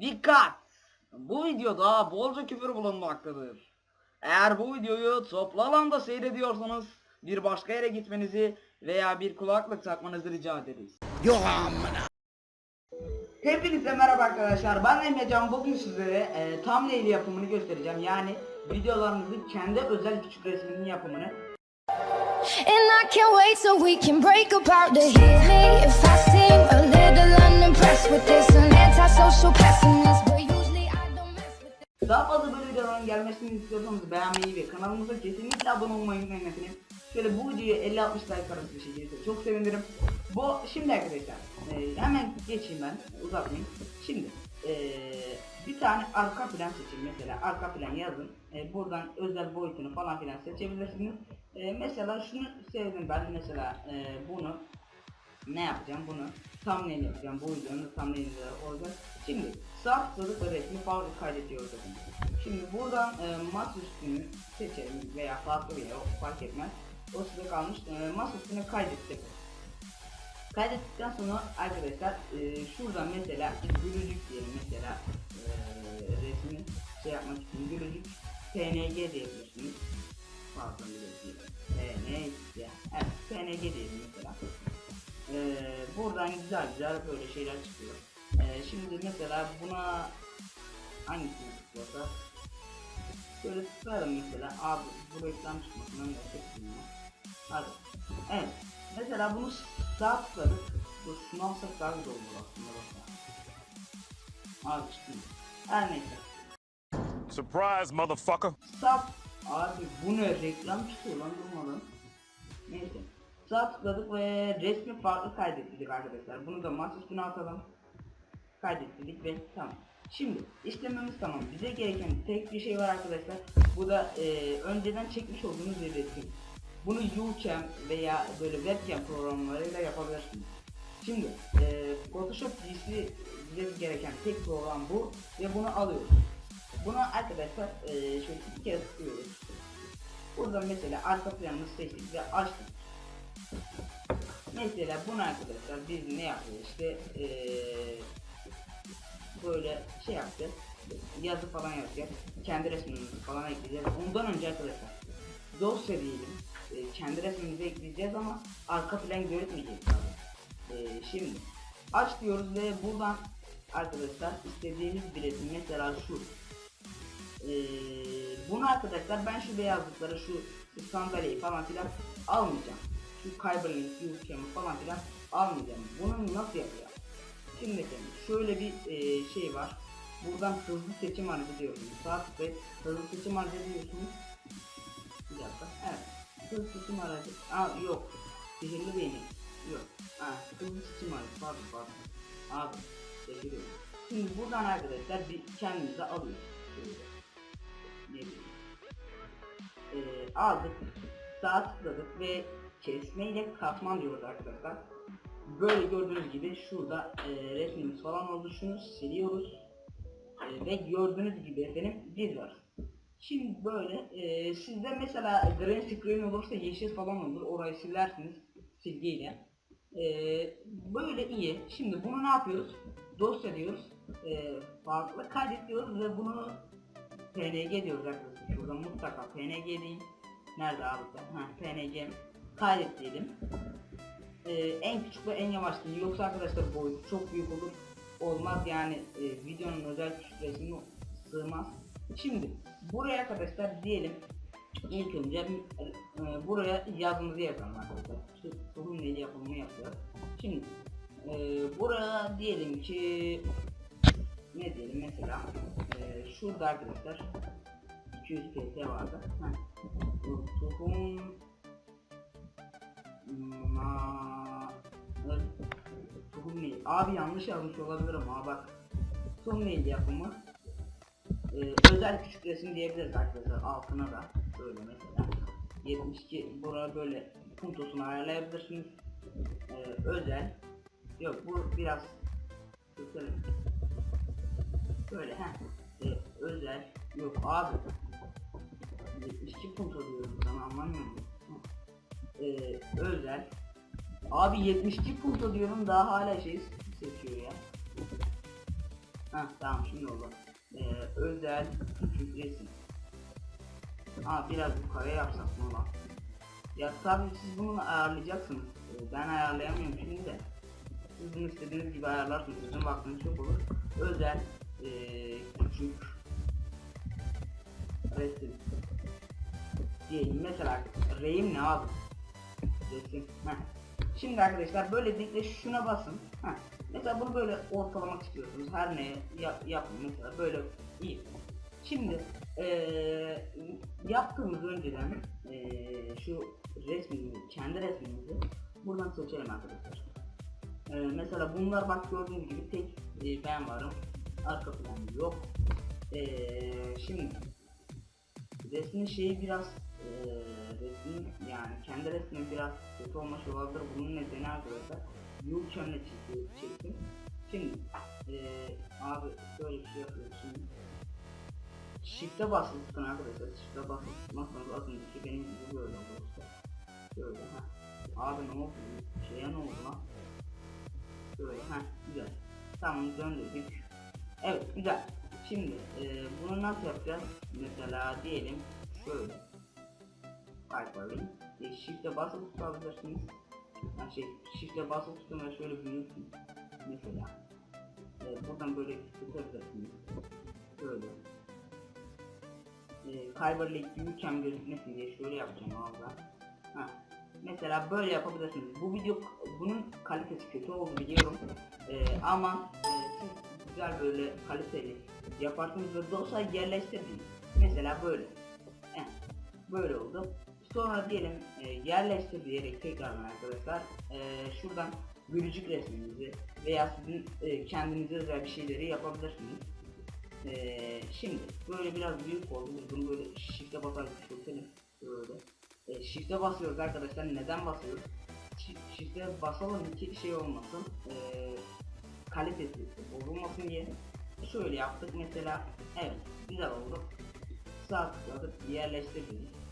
Dikkat! Bu videoda bolca küfür bulunmaktadır. Eğer bu videoyu toplu alanda seyrediyorsanız bir başka yere gitmenizi veya bir kulaklık takmanızı rica ederiz. Yok amına. Hepinize merhaba arkadaşlar. Ben Emrecan. Bugün sizlere e, thumbnail yapımını göstereceğim. Yani videolarınızın kendi özel küçük resminin yapımını. And I can't wait so we can break apart to hit me if I seem a little unimpressed with this. An antisocial pessimist, Daha fazla böyle videoların gelmesini istiyorsanız beğenmeyi ve kanalımıza kesinlikle abone olmayı unutmayın. Şöyle bu videoyu 50-60 like arası bir şey gelirse çok sevinirim. Bu şimdi arkadaşlar e, hemen geçeyim ben uzatmayayım. Şimdi e, bir tane arka plan seçin mesela arka plan yazın. E, buradan özel boyutunu falan filan seçebilirsiniz. E, mesela şunu sevdim ben mesela e, bunu ne yapacağım bunu thumbnail yapacağım bu videonun thumbnail'leri olacak şimdi sağ tıkladık ve resmi farklı kaydediyoruz efendim. şimdi buradan e, masa üstünü seçelim veya farklı bir yer o fark etmez. O size kalmış. E, masa üstüne kaydettik. Kaydettikten sonra arkadaşlar e, şuradan mesela gülücük diyelim mesela e, resmi şey yapmak için gülücük png diyebilirsiniz. Pardon gülücük png evet png diyelim mesela. Ee, buradan güzel güzel böyle şeyler çıkıyor. Ee, şimdi mesela buna hangisini tıklasa böyle tıklarım mesela abi bu reklam çıkmasından nefret ediyorum. Hadi. Evet. Mesela bunu sağ. Dur şunu alsak daha güzel olur aslında bak. Abi çıktı. Her neyse. Surprise, motherfucker. Sağ abi bu ne reklam çıkıyor lan durmadan. Neyse. Sağ tıkladık ve resmi farklı kaydettik arkadaşlar. Bunu da masa üstüne atalım. Kaydettik ve tamam. Şimdi işlememiz tamam. Bize gereken tek bir şey var arkadaşlar. Bu da e, önceden çekmiş olduğunuz bir resim. Bunu UCam veya böyle webcam programlarıyla yapabilirsiniz. Şimdi e, Photoshop GC bize gereken tek program bu ve bunu alıyoruz. Bunu arkadaşlar e, şöyle iki kere tıklıyoruz. Buradan mesela arka planını seçtik ve açtık. Mesela bunu arkadaşlar biz ne yapıyoruz işte eee böyle şey yapacağız yazı falan yapacağız kendi resmimizi falan ekleyeceğiz ondan önce arkadaşlar dosya diyelim eee, kendi resmimizi ekleyeceğiz ama arka plan görünmeyecek tabii. Eee, şimdi aç diyoruz ve buradan arkadaşlar istediğimiz bir resim mesela şu Eee, bunu arkadaşlar ben şu beyazlıkları şu, şu sandalyeyi falan filan almayacağım şu Kyberlink, Ucam'ı falan filan almayacağım. Bunu nasıl yapacağım? Şimdi şöyle bir e, şey var. Buradan hızlı seçim aracı diyorsunuz. Sağ tıklayıp hızlı seçim aracı diyorsunuz. Bir dakika. Evet. Hızlı seçim aracı. Aa yok. Sihirli beyni. Yok. Ha, hızlı seçim aracı. Pardon pardon. Abi. Ederim. Şimdi buradan arkadaşlar bir kendimize alıyoruz. Ne bileyim. Ee, aldık. Sağ tıkladık ve kesme ile katman diyoruz arkadaşlar. Böyle gördüğünüz gibi şurada e, resmimiz falan oldu. Şunu siliyoruz. E, ve gördüğünüz gibi efendim biz var. Şimdi böyle e, sizde mesela green screen olursa yeşil falan olur. Orayı silersiniz silgiyle. E, böyle iyi. Şimdi bunu ne yapıyoruz? Dosya diyoruz. E, farklı kaydet diyoruz ve bunu PNG diyoruz arkadaşlar. Şurada mutlaka PNG deyin. Nerede abi? Ha, PNG kaydet diyelim. Ee, en küçük ve en yavaş değil. Yoksa arkadaşlar boyut çok büyük olur. Olmaz yani e, videonun özel küçük sığmaz. Şimdi buraya arkadaşlar diyelim ilk önce e, buraya yazımızı yazalım arkadaşlar. Şu tohum neli yapımını yapıyor. Şimdi e, buraya diyelim ki ne diyelim mesela e, şurada arkadaşlar 200 pt vardı. Heh. Tohum Ma... Tohum neydi? Abi yanlış yazmış olabilirim ha bak. Tohum neydi yapımı? Ee, özel küçük resim diyebiliriz arkadaşlar. Altına da böyle mesela. 72 buraya böyle puntosunu ayarlayabilirsiniz. Ee, özel. Yok bu biraz gösterelim. Böyle ha. Ee, özel. Yok abi. 72 punto diyorum sana anlamıyor Ee, özel Abi 72 punto diyorum daha hala şey seçiyor ya Ha tamam şimdi oldu. Ee, özel küçük resim. Aa biraz yukarıya yapsak mı lan? Ya tabii siz bunu ayarlayacaksınız. Ee, ben ayarlayamıyorum şimdi de. Siz bunu istediğiniz gibi ayarlarsınız. Sizin vaktiniz çok olur. Özel ee, küçük resim. Diyelim mesela reyim ne abi? Resim. Heh. Şimdi arkadaşlar böylelikle şuna basın. Heh. Mesela bunu böyle ortalamak istiyorsunuz. Her neye yap, yapın mesela böyle iyi. Şimdi eee yaptığımız önceden eee şu resmimizi, kendi resmimizi buradan seçelim arkadaşlar. Eee, mesela bunlar bak gördüğünüz gibi tek eee, ben varım. Arka plan yok. Eee, şimdi resmin şeyi biraz eee resmin yani kendi resmin biraz kötü olmuş olabilir. Bunun nedeni arkadaşlar yurtçönle çektim. Şimdi eee abi şöyle bir şey yapıyoruz şimdi. Shift'e basılı tutun arkadaşlar. Shift'e basılı tutmazsanız az önceki benim gibi böyle oldu işte. Şöyle ha. Abi ne oldu? Şeye ne oldu lan? Şöyle ha güzel. Tamam döndürdük. Evet güzel. Şimdi e, bunu nasıl yapacağız? Mesela diyelim şöyle. Hyperlink. E, shift'e basılı tutabilirsiniz. Yani şey shift'e basılı tutun ve şöyle büyütün. Mesela. E, buradan böyle tutabilirsiniz. Şöyle e, Kyberlink büyükken gözükmesin diye şöyle yapacağım abi Ha. Mesela böyle yapabilirsiniz. Bu video bunun kalitesi kötü oldu biliyorum. E, ama e, güzel böyle kaliteli yaparsınız ve dosyayı yerleştirdiniz. Mesela böyle. Heh, böyle oldu. Sonra diyelim e, yerleştir diyerek tekrardan arkadaşlar e, şuradan gülücük resminizi veya sizin e, kendinize özel bir şeyleri yapabilirsiniz. Ee, şimdi böyle biraz büyük oldu. Bunu böyle shift'e basarak küçültelim. Böyle. Ee, shift'e basıyoruz arkadaşlar. Neden basıyoruz? Shift'e basalım ki şey olmasın. Ee, kalitesi bozulmasın diye. Şöyle yaptık mesela. Evet güzel oldu. Sağ tıkladık yerleştirdik.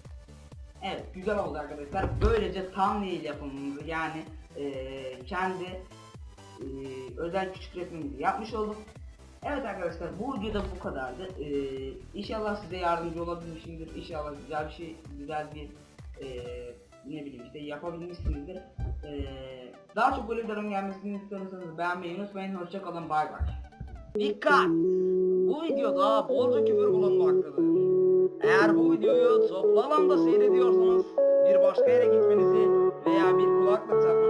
Evet güzel oldu arkadaşlar. Böylece thumbnail yapımımızı yani ee, kendi ee, özel küçük resmimizi yapmış olduk. Evet arkadaşlar bu videoda bu kadardı. Ee, inşallah size yardımcı olabilmişimdir. İnşallah güzel bir şey, güzel bir ee, ne bileyim işte yapabilmişsinizdir. Ee, daha çok böyle videoların gelmesini istiyorsanız beğenmeyi unutmayın. Hoşçakalın bay bay. Dikkat! Bu videoda bolca küfür bulunmaktadır. Eğer bu videoyu toplu alanda seyrediyorsanız bir başka yere gitmenizi veya bir kulaklık takmanızı